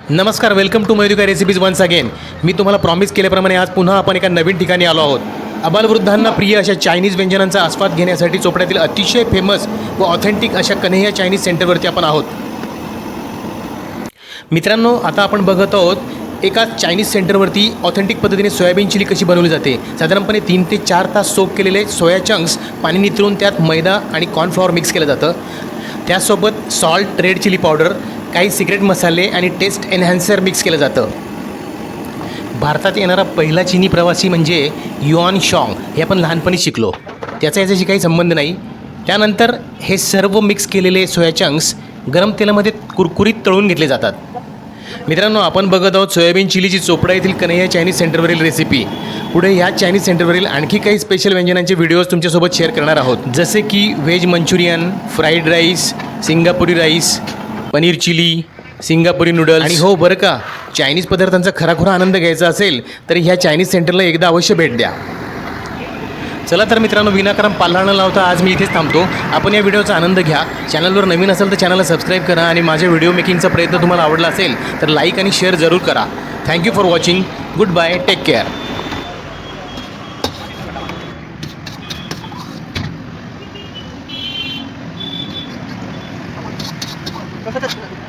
नमस्कार welcome to Mayurika recipes once again मी तुम्हाला promise केल्याप्रमाणे आज पुन्हा आपण एका नवीन ठिकाणी आलो आहोत. अबालवृद्धांना प्रिय अशा चायनीज व्यंजनांचा आस्वाद घेण्यासाठी चोपड्यातील अतिशय फेमस व ऑथेंटिक अशा कन्हैया चायनीज सेंटरवरती आपण आहोत. मित्रांनो आता आपण बघत आहोत एका चायनीज सेंटरवरती ऑथेंटिक पद्धतीने सोयाबीन चिली कशी बनवली जाते. साधारणपणे तीन ते चार तास सोप केलेले सोया चंक्स पाणी नितरून त्यात मैदा आणि कॉर्नफ्लॉवर मिक्स केलं जातं. त्यासोबत सॉल्ट रेड चिली पावडर काही सिक्रेट मसाले आणि टेस्ट एनहॅन्सर मिक्स केलं जातं. भारतात येणारा पहिला चिनी प्रवासी म्हणजे युआन शॉंग. हे आपण लहानपणी शिकलो. त्याचा याच्याशी काही संबंध नाही. त्यानंतर हे सर्व मिक्स केलेले सोया चंक्स गरम तेलामध्ये कुरकुरीत तळून घेतले जातात. मित्रांनो आपण बघत आहोत सोयाबीन चिलीची चोपडा येथील कन्हैया चायनीज सेंटरवरील रेसिपी पुढे ह्या चायनीज सेंटरवरील आणखी काही स्पेशल व्यंजनांचे व्हिडिओज तुमच्यासोबत शेअर करणार आहोत. जसे की veg manchurian fried rice Singapuri rice paneer chilli Singapuri noodles आणि हो बरं का. चायनीज पदार्थांचा खराखुरा आनंद घ्यायचा असेल तर ह्या चायनीज सेंटरला एकदा अवश्य भेट द्या. चला तर मित्रांनो विनाकारण पाल्ला न लावता आज मी इथेच थांबतो. आपण या व्हिडिओचा आनंद घ्या. चॅनलवर नवीन असेल तर चॅनलला सबस्क्राईब करा आणि माझ्या व्हिडिओ मेकिंगचा प्रयत्न तुम्हाला आवडला असेल तर लाईक आणि शेअर जरूर करा. Thank you for watching goodbye take care かかったん